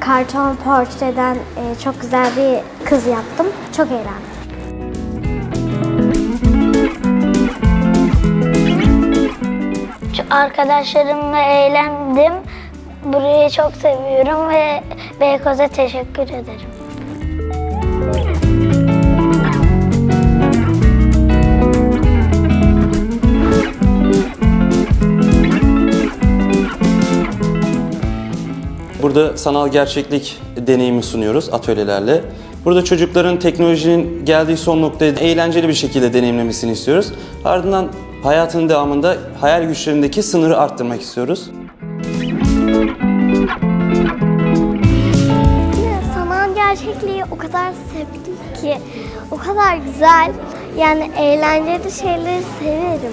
karton portreden e, çok güzel bir kız yaptım. Çok eğlendim. Arkadaşlarımla eğlendim. Burayı çok seviyorum ve Beykoz'a teşekkür ederim. Burada sanal gerçeklik deneyimi sunuyoruz atölyelerle. Burada çocukların teknolojinin geldiği son noktayı eğlenceli bir şekilde deneyimlemesini istiyoruz. Ardından hayatın devamında hayal güçlerindeki sınırı arttırmak istiyoruz. Sanal gerçekliği o kadar sevdim ki, o kadar güzel. Yani eğlenceli şeyleri severim.